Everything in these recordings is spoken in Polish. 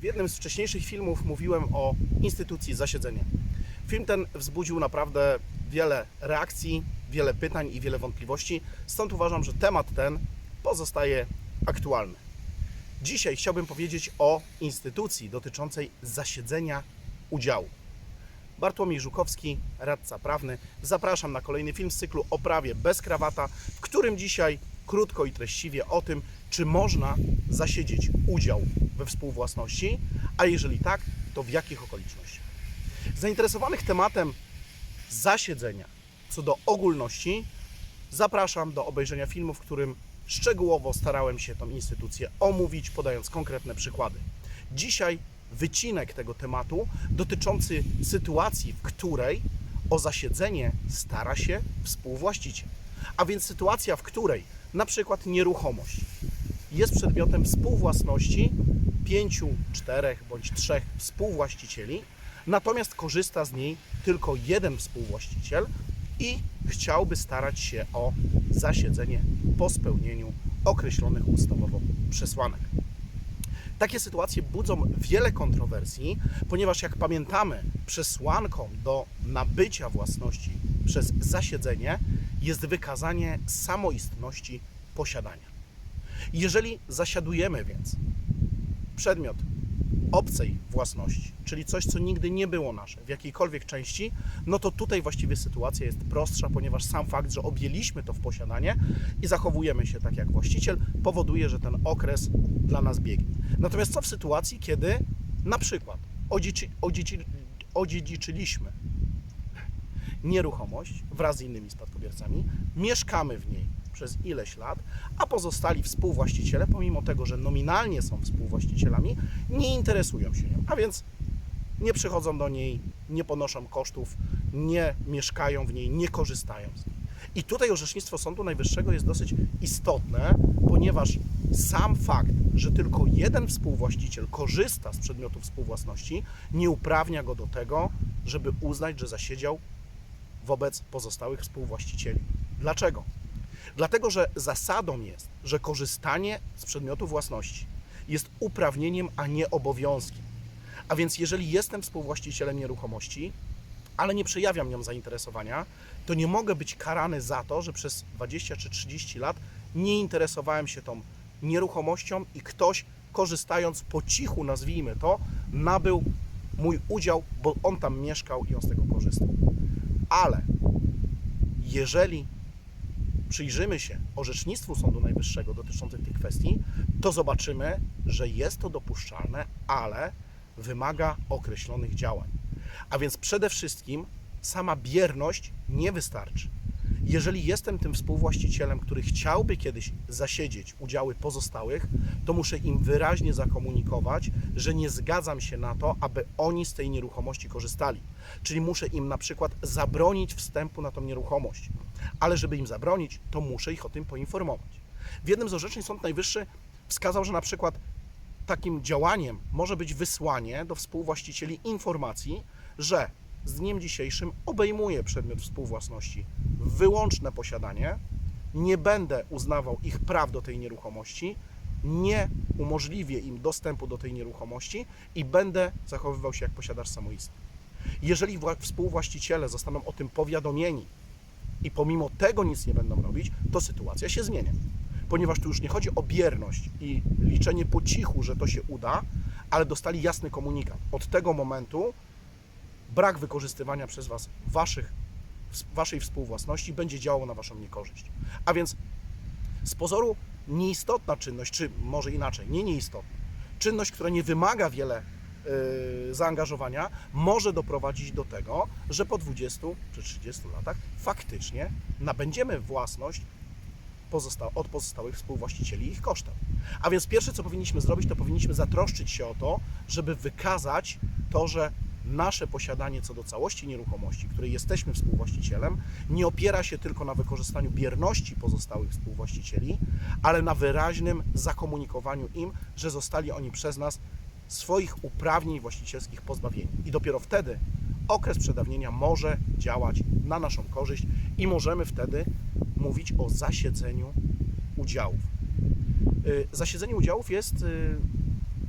W jednym z wcześniejszych filmów mówiłem o instytucji zasiedzenia. Film ten wzbudził naprawdę wiele reakcji, wiele pytań i wiele wątpliwości, stąd uważam, że temat ten pozostaje aktualny. Dzisiaj chciałbym powiedzieć o instytucji dotyczącej zasiedzenia udziału. Bartłomiej Żukowski, radca prawny. Zapraszam na kolejny film z cyklu o prawie bez krawata, w którym dzisiaj krótko i treściwie o tym, czy można zasiedzieć udział we współwłasności, a jeżeli tak, to w jakich okolicznościach. Zainteresowanych tematem zasiedzenia co do ogólności, zapraszam do obejrzenia filmu, w którym szczegółowo starałem się tą instytucję omówić, podając konkretne przykłady. Dzisiaj wycinek tego tematu dotyczący sytuacji, w której o zasiedzenie stara się współwłaściciel. A więc sytuacja, w której na przykład nieruchomość jest przedmiotem współwłasności pięciu, czterech bądź trzech współwłaścicieli, natomiast korzysta z niej tylko jeden współwłaściciel i chciałby starać się o zasiedzenie po spełnieniu określonych ustawowo przesłanek. Takie sytuacje budzą wiele kontrowersji, ponieważ jak pamiętamy, przesłanką do nabycia własności przez zasiedzenie jest wykazanie samoistności posiadania. Jeżeli zasiadujemy więc przedmiot obcej własności, czyli coś, co nigdy nie było nasze w jakiejkolwiek części, no to tutaj właściwie sytuacja jest prostsza, ponieważ sam fakt, że objęliśmy to w posiadanie i zachowujemy się tak jak właściciel, powoduje, że ten okres dla nas biegnie. Natomiast co w sytuacji, kiedy na przykład odziedziczyliśmy nieruchomość wraz z innymi spadkobiercami, mieszkamy w niej przez ileś lat, a pozostali współwłaściciele, pomimo tego, że nominalnie są współwłaścicielami, nie interesują się nią, a więc nie przychodzą do niej, nie ponoszą kosztów, nie mieszkają w niej, nie korzystają z niej. I tutaj orzecznictwo Sądu Najwyższego jest dosyć istotne, ponieważ sam fakt, że tylko jeden współwłaściciel korzysta z przedmiotu współwłasności, nie uprawnia go do tego, żeby uznać, że zasiedział wobec pozostałych współwłaścicieli. Dlaczego? Dlatego, że zasadą jest, że korzystanie z przedmiotu własności jest uprawnieniem, a nie obowiązkiem. A więc jeżeli jestem współwłaścicielem nieruchomości, ale nie przejawiam nią zainteresowania, to nie mogę być karany za to, że przez 20 czy 30 lat nie interesowałem się tą nieruchomością i ktoś, korzystając po cichu, nazwijmy to, nabył mój udział, bo on tam mieszkał i on z tego korzystał. Ale jeżeli przyjrzymy się orzecznictwu Sądu Najwyższego dotyczącym tych kwestii, to zobaczymy, że jest to dopuszczalne, ale wymaga określonych działań. A więc przede wszystkim sama bierność nie wystarczy. Jeżeli jestem tym współwłaścicielem, który chciałby kiedyś zasiedzieć udziały pozostałych, to muszę im wyraźnie zakomunikować, że nie zgadzam się na to, aby oni z tej nieruchomości korzystali. Czyli muszę im na przykład zabronić wstępu na tą nieruchomość. Ale żeby im zabronić, to muszę ich o tym poinformować. W jednym z orzeczeń Sąd Najwyższy wskazał, że na przykład takim działaniem może być wysłanie do współwłaścicieli informacji, że z dniem dzisiejszym obejmuję przedmiot współwłasności wyłączne posiadanie, nie będę uznawał ich praw do tej nieruchomości, nie umożliwię im dostępu do tej nieruchomości i będę zachowywał się jak posiadacz samoistny. Jeżeli wła- współwłaściciele zostaną o tym powiadomieni i pomimo tego nic nie będą robić, to sytuacja się zmienia. Ponieważ tu już nie chodzi o bierność i liczenie po cichu, że to się uda, ale dostali jasny komunikat. Od tego momentu brak wykorzystywania przez Was waszych, Waszej współwłasności będzie działał na Waszą niekorzyść. A więc z pozoru nieistotna czynność, czy może inaczej, nie nieistotna, czynność, która nie wymaga wiele zaangażowania, może doprowadzić do tego, że po 20 czy 30 latach faktycznie nabędziemy własność od pozostałych współwłaścicieli ich kosztem. A więc pierwsze, co powinniśmy zrobić, to powinniśmy zatroszczyć się o to, żeby wykazać to, że nasze posiadanie co do całości nieruchomości, której jesteśmy współwłaścicielem, nie opiera się tylko na wykorzystaniu bierności pozostałych współwłaścicieli, ale na wyraźnym zakomunikowaniu im, że zostali oni przez nas swoich uprawnień właścicielskich pozbawieni. I dopiero wtedy okres przedawnienia może działać na naszą korzyść i możemy wtedy mówić o zasiedzeniu udziałów. Y, Zasiedzenie udziałów jest y,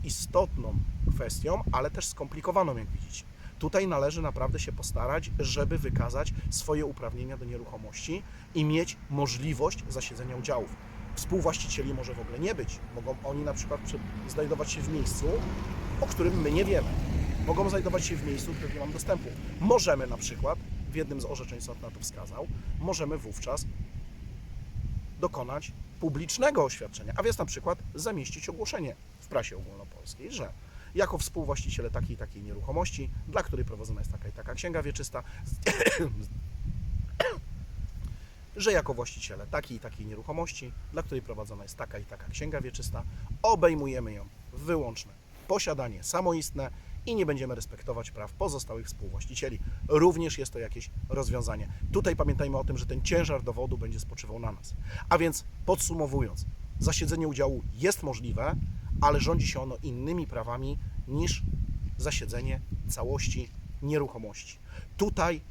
istotną kwestią, ale też skomplikowaną, jak widzicie. Tutaj należy naprawdę się postarać, żeby wykazać swoje uprawnienia do nieruchomości i mieć możliwość zasiedzenia udziałów. Współwłaścicieli może w ogóle nie być. Mogą oni na przykład przy- znajdować się w miejscu, o którym my nie wiemy. Mogą znajdować się w miejscu, do którego nie mamy dostępu. Możemy na przykład, w jednym z orzeczeń sąd na to wskazał, możemy wówczas dokonać publicznego oświadczenia, a więc na przykład zamieścić ogłoszenie w prasie ogólnopolskiej, że jako współwłaściciele takiej i takiej nieruchomości, dla której prowadzona jest taka i taka księga wieczysta, że jako właściciele takiej i takiej nieruchomości, dla której prowadzona jest taka i taka księga wieczysta, obejmujemy ją wyłączne posiadanie samoistne i nie będziemy respektować praw pozostałych współwłaścicieli. Również jest to jakieś rozwiązanie. Tutaj pamiętajmy o tym, że ten ciężar dowodu będzie spoczywał na nas. A więc podsumowując, zasiedzenie udziału jest możliwe, ale rządzi się ono innymi prawami niż zasiedzenie całości nieruchomości. Tutaj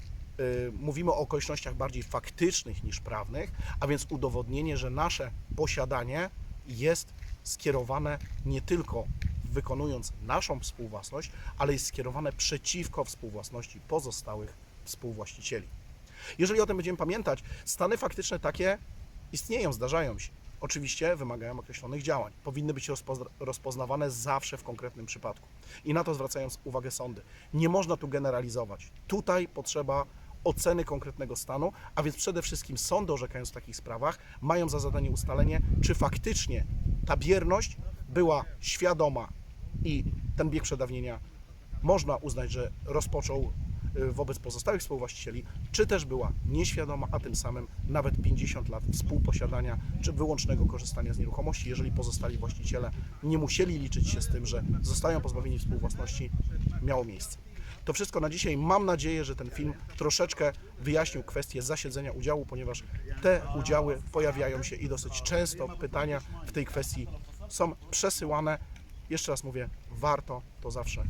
mówimy o okolicznościach bardziej faktycznych niż prawnych, a więc udowodnienie, że nasze posiadanie jest skierowane nie tylko wykonując naszą współwłasność, ale jest skierowane przeciwko współwłasności pozostałych współwłaścicieli. Jeżeli o tym będziemy pamiętać, stany faktyczne takie istnieją, zdarzają się. Oczywiście wymagają określonych działań. Powinny być rozpozna- rozpoznawane zawsze w konkretnym przypadku. I na to zwracają uwagę sądy. Nie można tu generalizować. Tutaj potrzeba oceny konkretnego stanu, a więc przede wszystkim sądy orzekając w takich sprawach mają za zadanie ustalenie, czy faktycznie ta bierność była świadoma i ten bieg przedawnienia można uznać, że rozpoczął y, wobec pozostałych współwłaścicieli, czy też była nieświadoma, a tym samym nawet 50 lat współposiadania czy wyłącznego korzystania z nieruchomości, jeżeli pozostali właściciele nie musieli liczyć się z tym, że zostają pozbawieni współwłasności, miało miejsce. To wszystko na dzisiaj. Mam nadzieję, że ten film troszeczkę wyjaśnił kwestię zasiedzenia udziału, ponieważ te udziały pojawiają się i dosyć często pytania w tej kwestii są przesyłane. Jeszcze raz mówię, warto to zawsze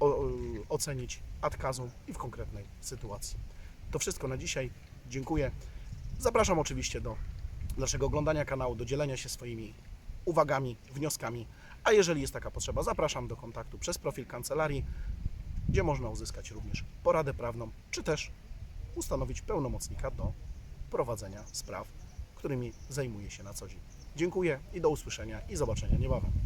o, ocenić ad casum i w konkretnej sytuacji. To wszystko na dzisiaj. Dziękuję. Zapraszam oczywiście do dalszego oglądania kanału, do dzielenia się swoimi uwagami, wnioskami. A jeżeli jest taka potrzeba, zapraszam do kontaktu przez profil kancelarii, gdzie można uzyskać również poradę prawną, czy też ustanowić pełnomocnika do prowadzenia spraw, którymi zajmuje się na co dzień. Dziękuję i do usłyszenia i zobaczenia niebawem.